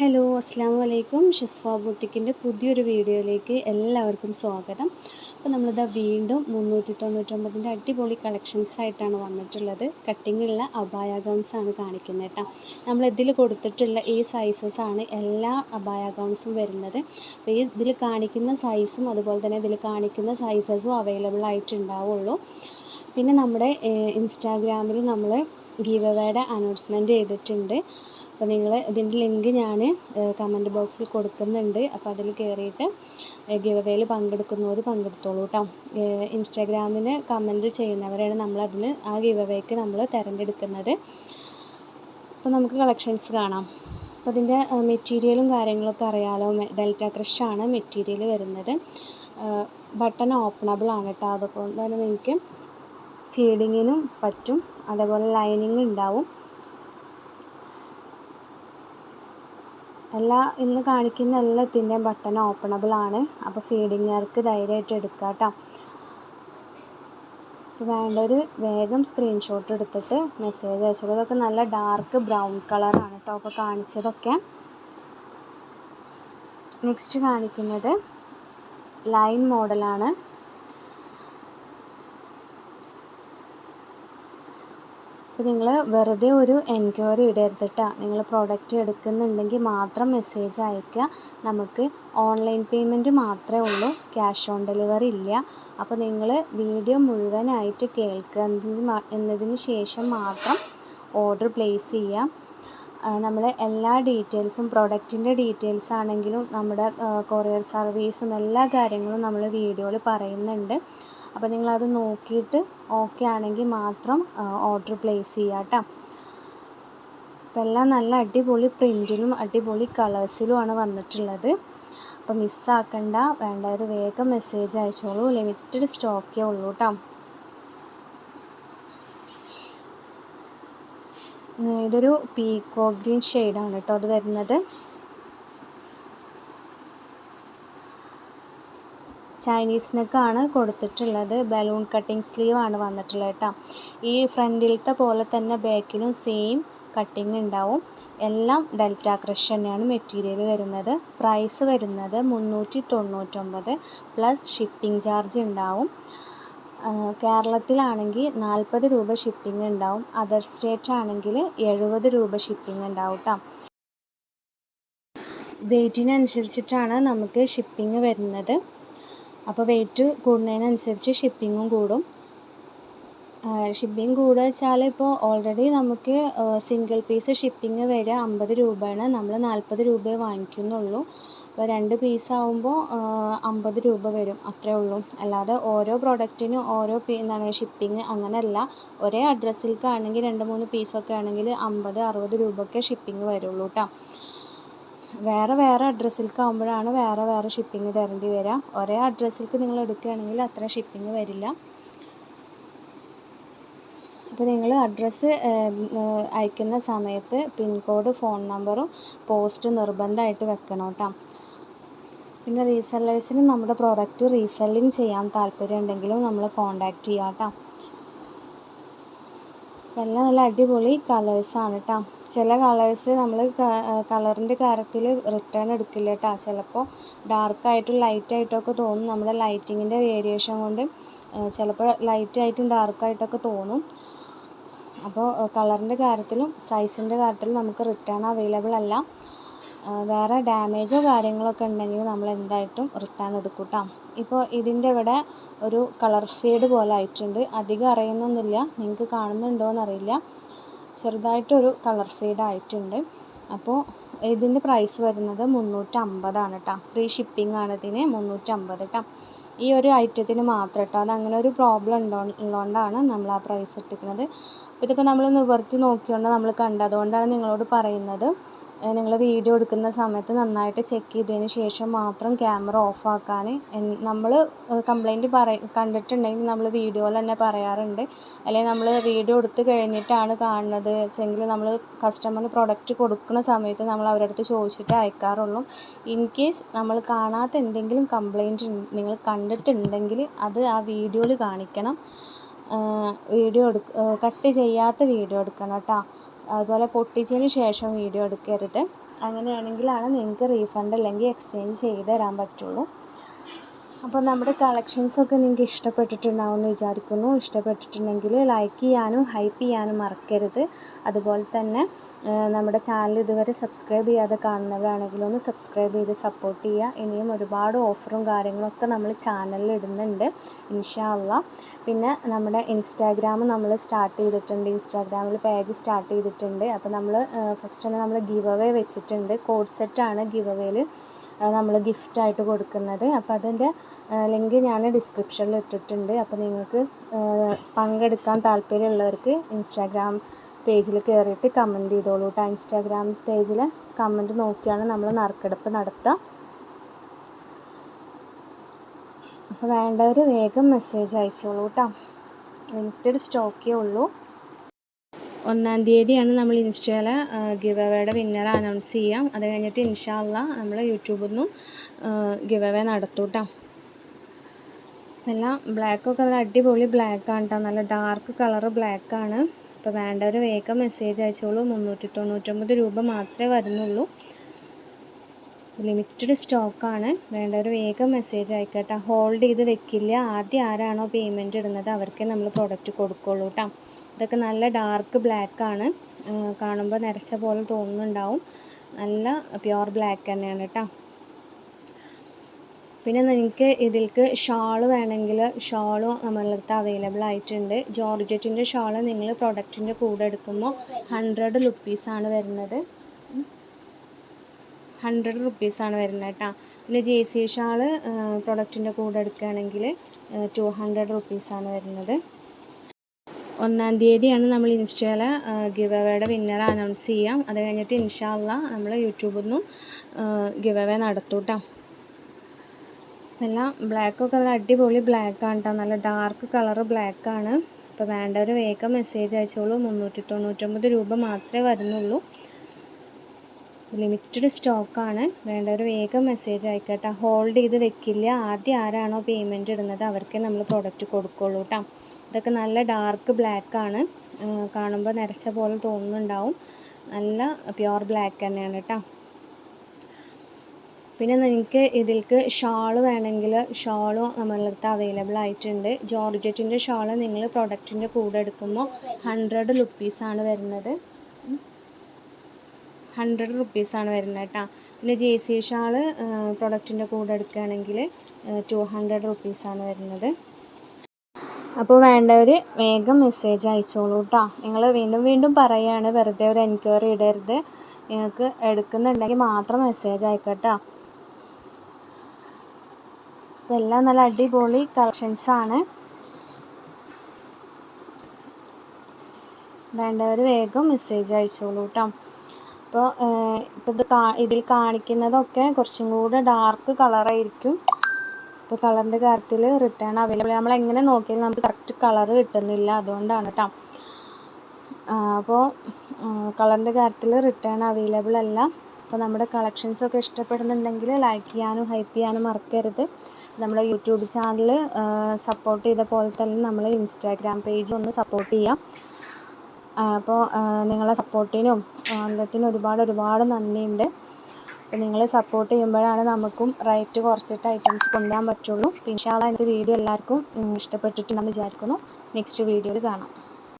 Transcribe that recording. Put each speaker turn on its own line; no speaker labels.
Hello അസ്സാം വലൈക്കും ഷിസ്ഫ ബുട്ടിക്കിന്റെ പുതിയൊരു വീഡിയോയിലേക്ക് എല്ലാവർക്കും സ്വാഗതം. അപ്പോൾ നമ്മളിതാ വീണ്ടും മുന്നൂറ്റി തൊണ്ണൂറ്റൊമ്പതിന്റെ അടിപൊളി കളക്ഷൻസ് ആയിട്ടാണ് വന്നിട്ടുള്ളത്. കട്ടിങ്ങുള്ള അബായ ഗൗൺസ് ആണ് കാണിക്കുന്നത് കേട്ടോ. നമ്മൾ കൊടുത്തിട്ടുള്ള ഈ സൈസസ് ആണ് എല്ലാ അബായ ഗൗൺസും വരുന്നത്. അപ്പോൾ ഈ ഇതിൽ കാണിക്കുന്ന സൈസും അതുപോലെ തന്നെ ഇതിൽ കാണിക്കുന്ന സൈസസും അവൈലബിൾ ആയിട്ടുണ്ടാവുള്ളൂ. പിന്നെ നമ്മുടെ ഇൻസ്റ്റാഗ്രാമിൽ നമ്മൾ ഗീവവേയുടെ അനൗൺസ്മെന്റ് ചെയ്തിട്ടുണ്ട്. അപ്പോൾ നിങ്ങൾ ഇതിന്റെ ലിങ്ക് ഞാൻ കമന്റ് ബോക്സിൽ കൊടുക്കുന്നുണ്ട്. അപ്പോൾ അതിൽ കയറിയിട്ട് ഗിവ് അവേയിൽ പങ്കെടുക്കുന്നവർ പങ്കെടുത്തോളൂ കേട്ടോ ഇൻസ്റ്റാഗ്രാമിന് കമന്റ് ചെയ്യുന്നവരാണ് നമ്മളതിൽ ആ ഗിവ് അവേക്ക് നമ്മൾ തിരഞ്ഞെടുക്കുന്നത്. അപ്പോൾ നമുക്ക് കളക്ഷൻസ് കാണാം. അപ്പോൾ ഇതിന്റെ മെറ്റീരിയലും കാര്യങ്ങളൊക്കെ അറിയാലോ. ഡെൽറ്റ ക്രഷാണ് മെറ്റീരിയൽ വരുന്നത്. ബട്ടൺ ഓപ്പണബിൾ ആണ് കേട്ടോ അതുകൊണ്ട് തന്നെ നിങ്ങൾക്ക് ഫീഡിങ്ങിനും പറ്റും. അതേപോലെ ലൈനിങ് ഉണ്ടാവും. എല്ലാ ഇന്ന് കാണിക്കുന്ന എല്ലാത്തിന്റെയും ബട്ടൺ ഓപ്പണബിൾ ആണ്. അപ്പോൾ ഫീഡിങ്ങുകാർക്ക് ധൈര്യമായിട്ട് എടുക്കാം കേട്ടോ അപ്പോൾ വേണ്ടവർ വേഗം സ്ക്രീൻഷോട്ട് എടുത്തിട്ട് മെസ്സേജ് അയച്ചോളൂ ഇതൊക്കെ നല്ല ഡാർക്ക് ബ്രൗൺ കളറാണ് കേട്ടോ അപ്പോൾ കാണിച്ചതൊക്കെ. നെക്സ്റ്റ് കാണിക്കുന്നത് ലൈൻ മോഡലാണ് അപ്പോൾ നിങ്ങൾ വെറുതെ ഒരു എൻക്വയറി ഇടരുത് കേട്ടോ നിങ്ങൾ പ്രോഡക്റ്റ് എടുക്കുന്നുണ്ടെങ്കിൽ മാത്രം മെസ്സേജ് അയക്കുക. നമുക്ക് ഓൺലൈൻ പേയ്മെന്റ് മാത്രമേ ഉള്ളൂ. ക്യാഷ് ഓൺ ഡെലിവറി ഇല്ല. അപ്പോൾ നിങ്ങൾ വീഡിയോ മുഴുവനായിട്ട് കേൾക്കുക എന്നതിന് ശേഷം മാത്രം ഓർഡർ പ്ലേസ് ചെയ്യാം നമ്മൾ എല്ലാ ഡീറ്റെയിൽസും പ്രൊഡക്റ്റിന്റെ ഡീറ്റെയിൽസ് ആണെങ്കിലും നമ്മുടെ കൊറിയർ സർവീസും എല്ലാ കാര്യങ്ങളും നമ്മൾ വീഡിയോയിൽ പറയുന്നുണ്ട്. അപ്പോൾ നിങ്ങളത് നോക്കിയിട്ട് ഓക്കെ ആണെങ്കിൽ മാത്രം ഓർഡർ പ്ലേസ് ചെയ്യുക കേട്ടോ എല്ലാം നല്ല അടിപൊളി പ്രിന്റിലും അടിപൊളി കളേഴ്സിലുമാണ് വന്നിട്ടുള്ളത്. അപ്പോൾ മിസ്സാക്കണ്ട വേണ്ടവർ വേഗം മെസ്സേജ് അയച്ചോളൂ. ലിമിറ്റഡ് സ്റ്റോക്കേ ഉള്ളൂ കേട്ടോ ഇതൊരു പീക്കോ ഗ്രീൻ ഷെയ്ഡാണ് കേട്ടോ അത് വരുന്നത്. ചൈനീസ് നെക്കാണ് കൊടുത്തിട്ടുള്ളത്. ബലൂൺ കട്ടിങ് സ്ലീവ് ആണ് വന്നിട്ടുള്ളത് കേട്ടോ. ഈ ഫ്രണ്ടിലത്തെ പോലെ തന്നെ ബാക്കിലും സെയിം കട്ടിങ് ഉണ്ടാവും. എല്ലാം ഡെൽറ്റ ക്രഷ് തന്നെയാണ് മെറ്റീരിയൽ വരുന്നത്. പ്രൈസ് വരുന്നത് മുന്നൂറ്റി തൊണ്ണൂറ്റൊമ്പത് പ്ലസ് ഷിപ്പിംഗ് ചാർജ് ഉണ്ടാവും കേരളത്തിലാണെങ്കിൽ നാൽപ്പത് രൂപ ഷിപ്പിംഗ് ഉണ്ടാവും. അതർ സ്റ്റേറ്റ് ആണെങ്കിൽ എഴുപത് രൂപ ഷിപ്പിംഗ് ഉണ്ടാവും കേട്ടോ. വെയ്റ്റിനനുസരിച്ചിട്ടാണ് നമുക്ക് ഷിപ്പിംഗ് വരുന്നത്. അപ്പോൾ വെയിറ്റ് കൂടുന്നതിനനുസരിച്ച് ഷിപ്പിങ്ങും കൂടും. ഷിപ്പിംഗ് കൂടുക വെച്ചാൽ ഇപ്പോൾ ഓൾറെഡി നമുക്ക് സിംഗിൾ പീസ് ഷിപ്പിംഗ് വരെ അമ്പത് രൂപയാണ്. നമ്മൾ നാൽപ്പത് രൂപയെ വാങ്ങിക്കുന്നുള്ളൂ. അപ്പോൾ രണ്ട് പീസ് ആകുമ്പോൾ അമ്പത് രൂപ വരും. അത്രേ ഉള്ളൂ. അല്ലാതെ ഓരോ പ്രൊഡക്റ്റിനും ഓരോ എന്താണ് ഷിപ്പിംഗ് അങ്ങനെയല്ല ഒരേ അഡ്രസ്സിലേക്കാണെങ്കിൽ രണ്ട് മൂന്ന് പീസൊക്കെ ആണെങ്കിൽ അമ്പത് അറുപത് രൂപയൊക്കെ ഷിപ്പിംഗ് വരുള്ളൂ കേട്ടോ വേറെ വേറെ അഡ്രസ്സിലേക്ക് ആകുമ്പോഴാണ് വേറെ വേറെ ഷിപ്പിംഗ് തരേണ്ടി വരിക. ഒരേ അഡ്രസ്സിലേക്ക് നിങ്ങൾ എടുക്കുകയാണെങ്കിൽ അത്ര ഷിപ്പിംഗ് വരില്ല. അപ്പോൾ നിങ്ങൾ അഡ്രസ്സ് അയക്കുന്ന സമയത്ത് പിൻകോഡ് ഫോൺ നമ്പറും പോസ്റ്റ് നിർബന്ധമായിട്ട് വെക്കണം കേട്ടോ. പിന്നെ റീസെല്ലേഴ്സിന് നമ്മുടെ പ്രോഡക്റ്റ് റീസെല്ലിങ് ചെയ്യാൻ താല്പര്യം ഉണ്ടെങ്കിലും നമ്മൾ കോൺടാക്റ്റ് ചെയ്യാം കേട്ടോ. എല്ലാം നല്ല അടിപൊളി കളേഴ്സാണ് കേട്ടോ ചില കളേഴ്സ് നമ്മൾ കളറിന്റെ കാര്യത്തിൽ റിട്ടേൺ എടുക്കില്ല കേട്ടോ ചിലപ്പോൾ ഡാർക്കായിട്ടും ലൈറ്റായിട്ടൊക്കെ തോന്നും. നമ്മുടെ ലൈറ്റിങ്ങിന്റെ വേരിയേഷൻ കൊണ്ട് ചിലപ്പോൾ ലൈറ്റായിട്ടും ഡാർക്കായിട്ടൊക്കെ തോന്നും. അപ്പോൾ കളറിന്റെ കാര്യത്തിലും സൈസിന്റെ കാര്യത്തിലും നമുക്ക് റിട്ടേൺ അവൈലബിൾ അല്ല. വേറെ ഡാമേജോ കാര്യങ്ങളൊക്കെ ഉണ്ടെങ്കിൽ നമ്മൾ എന്തായിട്ടും റിട്ടേൺ എടുക്കും കേട്ടോ ഇപ്പോൾ ഇതിന്റെ ഇവിടെ ഒരു കളർ ഷെയ്ഡ് പോലെ ആയിട്ടുണ്ട്. അധികം അറിയുന്നൊന്നുമില്ല. നിങ്ങൾക്ക് കാണുന്നുണ്ടോ എന്നറിയില്ല ചെറുതായിട്ടൊരു കളർ ഷെയ്ഡ് ആയിട്ടുണ്ട്. അപ്പോൾ ഇതിന്റെ പ്രൈസ് വരുന്നത് മുന്നൂറ്റമ്പതാണ് കേട്ടോ ഫ്രീ ഷിപ്പിംഗ് ആണ് ഇതിന് മുന്നൂറ്റമ്പത് കേട്ടോ ഈ ഒരു ഐറ്റത്തിന് മാത്രം കേട്ടോ അത് അങ്ങനെ ഒരു പ്രോബ്ലം ഉണ്ടോ ഉള്ളതുകൊണ്ടാണ് നമ്മൾ ആ പ്രൈസ് ഇട്ടിരിക്കുന്നത് ഇതിപ്പോൾ നമ്മൾ നിവർത്തി നോക്കിയോണ്ട് നമ്മൾ കണ്ടതുകൊണ്ടാണ് നിങ്ങളോട് പറയുന്നത്. നിങ്ങൾ വീഡിയോ എടുക്കുന്ന സമയത്ത് നന്നായിട്ട് ചെക്ക് ചെയ്തതിന് ശേഷം മാത്രം ക്യാമറ ഓഫാക്കാൻ നമ്മൾ കംപ്ലൈന്റ് പറ കണ്ടിട്ടുണ്ടെങ്കിൽ നമ്മൾ വീഡിയോയിൽ തന്നെ പറയാറുണ്ട്. അല്ലെങ്കിൽ നമ്മൾ വീഡിയോ എടുത്ത് കഴിഞ്ഞിട്ടാണ് കാണുന്നത്. വെച്ചെങ്കിൽ നമ്മൾ കസ്റ്റമറിന് പ്രൊഡക്റ്റ് കൊടുക്കുന്ന സമയത്ത് നമ്മൾ അവരുടെ അടുത്ത് ചോദിച്ചിട്ട് അയക്കാറുള്ളൂ. ഇൻ കേസ് നമ്മൾ കാണാത്ത എന്തെങ്കിലും കംപ്ലൈന്റ് നിങ്ങൾ കണ്ടിട്ടുണ്ടെങ്കിൽ അത് ആ വീഡിയോയിൽ കാണിക്കണം. വീഡിയോ എടുക്ക കട്ട് ചെയ്യാത്ത വീഡിയോ എടുക്കണം കേട്ടോ. അതുപോലെ പൊട്ടിച്ചതിന് ശേഷം വീഡിയോ എടുക്കരുത്. അങ്ങനെയാണെങ്കിലാണ് നിങ്ങൾക്ക് റീഫണ്ട് അല്ലെങ്കിൽ എക്സ്ചേഞ്ച് ചെയ്ത് തരാൻ പറ്റുള്ളൂ. അപ്പോൾ നമ്മുടെ കളക്ഷൻസൊക്കെ നിങ്ങൾക്ക് ഇഷ്ടപ്പെട്ടിട്ടുണ്ടാവും എന്ന് വിചാരിക്കുന്നു. ഇഷ്ടപ്പെട്ടിട്ടുണ്ടെങ്കിൽ ലൈക്ക് ചെയ്യാനും ഹൈപ്പ് ചെയ്യാനും മറക്കരുത്. അതുപോലെ തന്നെ നമ്മുടെ ചാനൽ ഇതുവരെ സബ്സ്ക്രൈബ് ചെയ്യാതെ കാണുന്നവരാണെങ്കിൽ ഒന്ന് സബ്സ്ക്രൈബ് ചെയ്ത് സപ്പോർട്ട് ചെയ്യുക. ഇനിയും ഒരുപാട് ഓഫറും കാര്യങ്ങളൊക്കെ നമ്മൾ ചാനലിൽ ഇടുന്നുണ്ട് ഇൻഷാല്ല പിന്നെ നമ്മുടെ ഇൻസ്റ്റാഗ്രാം നമ്മൾ സ്റ്റാർട്ട് ചെയ്തിട്ടുണ്ട്. ഇൻസ്റ്റാഗ്രാമിൽ പേജ് സ്റ്റാർട്ട് ചെയ്തിട്ടുണ്ട്. അപ്പോൾ നമ്മൾ ഫസ്റ്റ് തന്നെ നമ്മൾ ഗിവ് അവേ വെച്ചിട്ടുണ്ട് കോഡ് സെറ്റാണ് ഗിവ് അവേയിൽ നമ്മൾ ഗിഫ്റ്റായിട്ട് കൊടുക്കുന്നത്. അപ്പോൾ അതിന്റെ ലിങ്ക് ഞാൻ ഡിസ്ക്രിപ്ഷനിൽ ഇട്ടിട്ടുണ്ട്. അപ്പോൾ നിങ്ങൾക്ക് പങ്കെടുക്കാൻ താല്പര്യമുള്ളവർക്ക് ഇൻസ്റ്റാഗ്രാം പേജിൽ കയറിയിട്ട് കമന്റ് ചെയ്തോളൂ കേട്ടോ. ഇൻസ്റ്റാഗ്രാം പേജിൽ കമന്റ് നോക്കിയാണ് നമ്മൾ നറുക്കെടുപ്പ് നടത്തുക. അപ്പോൾ വേണ്ടവർ വേഗം മെസ്സേജ് അയച്ചോളൂ കേട്ടോ. ലിമിറ്റഡ് സ്റ്റോക്കേ ഉള്ളൂ. ഒന്നാം തീയതിയാണ് നമ്മൾ ഇൻസ്റ്റയിൽ ഗിവ് അവയുടെ വിന്നർ അനൗൺസ് ചെയ്യാം. അത് കഴിഞ്ഞിട്ട് ഇൻഷാല്ല നമ്മൾ യൂട്യൂബിൽ നിന്നും ഗിവ് അവേ നടത്തും കേട്ടോ. എല്ലാം ബ്ലാക്കൊക്കെ നല്ല അടിപൊളി ബ്ലാക്കാണ് കേട്ടോ. നല്ല ഡാർക്ക് കളറ് ബ്ലാക്കാണ്. അപ്പോൾ വേണ്ടവർ വേഗം മെസ്സേജ് അയച്ചോളൂ. മുന്നൂറ്റി തൊണ്ണൂറ്റൊമ്പത് രൂപ മാത്രമേ വരുന്നുള്ളൂ. ലിമിറ്റഡ് സ്റ്റോക്കാണ് വേണ്ടവർ വേഗം മെസ്സേജ് അയക്കട്ടെ. ഹോൾഡ് ചെയ്ത് വെക്കില്ല. ആദ്യം ആരാണോ പേയ്മെന്റ് ഇടുന്നത് അവർക്കേ നമ്മൾ പ്രൊഡക്റ്റ് കൊടുക്കുള്ളൂ കേട്ടോ ഇതൊക്കെ നല്ല ഡാർക്ക് ബ്ലാക്ക് ആണ്. കാണുമ്പോൾ നിറച്ച പോലെ തോന്നുന്നുണ്ടാവും. നല്ല പ്യുവർ ബ്ലാക്ക് തന്നെയാണ് കേട്ടോ പിന്നെ നിങ്ങൾക്ക് ഇതിൽക്ക് ഷാൾ വേണമെങ്കിൽ ഷാളും നമ്മളുടെ അടുത്ത് അവൈലബിൾ ആയിട്ടുണ്ട്. ജോർജറ്റിന്റെ ഷാൾ നിങ്ങൾ പ്രൊഡക്റ്റിന്റെ കൂടെ എടുക്കുമ്പോൾ ഹൺഡ്രഡ് റുപ്പീസാണ് വരുന്നത്. ഹൺഡ്രഡ് റുപ്പീസാണ് വരുന്നത് കേട്ടോ. പിന്നെ ജെ സി ഷാൾ പ്രൊഡക്റ്റിന്റെ കൂടെ എടുക്കുകയാണെങ്കിൽ ടു ഹൺഡ്രഡ് റുപ്പീസാണ് വരുന്നത്. ഒന്നാം തീയതിയാണ് നമ്മൾ ഇൻസ്റ്റയിൽ ഗിവ് അവയുടെ വിന്നർ അനൗൺസ് ചെയ്യാം. അത് കഴിഞ്ഞിട്ട് ഇൻഷാല്ല നമ്മൾ യൂട്യൂബിൽ നിന്നും ഗിവ് അവേ നടത്തും കേട്ടോ ബ്ലാക്ക് നല്ല അടിപൊളി ആണ് കേട്ടോ നല്ല ഡാർക്ക് കളറ് ആണ്. അപ്പോൾ വേണ്ടവർ വേഗം മെസ്സേജ് അയച്ചോളൂ. മുന്നൂറ്റി തൊണ്ണൂറ്റൊമ്പത് രൂപ മാത്രമേ വരുന്നുള്ളൂ. ലിമിറ്റഡ് സ്റ്റോക്കാണ് വേണ്ടവർ വേഗം മെസ്സേജ് അയക്കട്ടെ. ഹോൾഡ് ചെയ്ത് വെക്കില്ല. ആദ്യം ആരാണോ പേയ്മെന്റ് ഇടുന്നത് അവർക്കേ നമ്മൾ പ്രൊഡക്റ്റ് കൊടുക്കുള്ളൂ കേട്ടോ ഇതൊക്കെ നല്ല ഡാർക്ക് ബ്ലാക്ക് ആണ്. കാണുമ്പോൾ നിരച്ച പോലെ തോന്നുന്നുണ്ടാവും. നല്ല പ്യുവർ ബ്ലാക്ക് തന്നെയാണ് കേട്ടോ പിന്നെ നിങ്ങൾക്ക് ഇതിൽക്ക് ഷാൾ വേണമെങ്കിൽ ഷാളും നമ്മളുടെ അടുത്ത് അവൈലബിൾ ആയിട്ടുണ്ട്. ജോർജറ്റിന്റെ ഷാൾ നിങ്ങൾ പ്രൊഡക്റ്റിന്റെ കൂടെ എടുക്കുമ്പോൾ ഹൺഡ്രഡ് റുപ്പീസാണ് വരുന്നത്. ഹൺഡ്രഡ് റുപ്പീസാണ് വരുന്നത് കേട്ടോ. പിന്നെ ജെ സി ഷാൾ പ്രൊഡക്റ്റിന്റെ കൂടെ എടുക്കുകയാണെങ്കിൽ ടു ഹൺഡ്രഡ് റുപ്പീസാണ് വരുന്നത്. അപ്പോൾ വേണ്ടവർ വേഗം മെസ്സേജ് അയച്ചോളൂ കേട്ടോ. നിങ്ങൾ വീണ്ടും വീണ്ടും പറയുകയാണ് വെറുതെ ഒരു എൻക്വയറി ഇടരുത്. നിങ്ങൾക്ക് എടുക്കുന്നുണ്ടെങ്കിൽ മാത്രം മെസ്സേജ് അയക്കട്ടോ. എല്ലാം നല്ല അടിപൊളി കളക്ഷൻസ് കളക്ഷൻസാണ് വേണ്ടവർ വേഗം മെസ്സേജ് അയച്ചോളൂ കേട്ടോ അപ്പോൾ ഇപ്പോൾ ഇത് കാ ഇതിൽ കാണിക്കുന്നതൊക്കെ കുറച്ചും കൂടെ ഡാർക്ക് കളറായിരിക്കും ഇപ്പോൾ കളറിന്റെ കാര്യത്തിൽ റിട്ടേൺ അവൈലബിൾ നമ്മൾ എങ്ങനെ നോക്കിയാലും നമുക്ക് കറക്റ്റ് കളർ കിട്ടുന്നില്ല അതുകൊണ്ടാണ് കേട്ടോ അപ്പോൾ കളറിന്റെ കാര്യത്തിൽ റിട്ടേൺ അവൈലബിൾ അല്ല. അപ്പോൾ നമ്മുടെ കളക്ഷൻസ് ഒക്കെ ഇഷ്ടപ്പെടുന്നുണ്ടെങ്കിൽ ലൈക്ക് ചെയ്യാനും ഹൈപ്പ് ചെയ്യാനും മറക്കരുത്. നമ്മുടെ യൂട്യൂബ് ചാനൽ സപ്പോർട്ട് ചെയ്ത പോലെ തന്നെ നമ്മൾ ഇൻസ്റ്റാഗ്രാം പേജ് ഒന്ന് സപ്പോർട്ട് ചെയ്യാം. അപ്പോൾ നിങ്ങളെ സപ്പോർട്ടിനും എല്ലാത്തിനും ഒരുപാട് ഒരുപാട് നന്ദിയുണ്ട്. അപ്പോൾ നിങ്ങൾ സപ്പോർട്ട് ചെയ്യുമ്പോഴാണ് നമുക്കും റേറ്റ് കുറച്ചിട്ട് ഐറ്റംസ് കൊണ്ടുവരാൻ പറ്റുള്ളൂ. ഇൻഷാല്ല എന്റെ വീഡിയോ എല്ലാവർക്കും ഇഷ്ടപ്പെട്ടിട്ടുണ്ടെന്ന് വിചാരിക്കുന്നു. നെക്സ്റ്റ് വീഡിയോയിൽ കാണാം.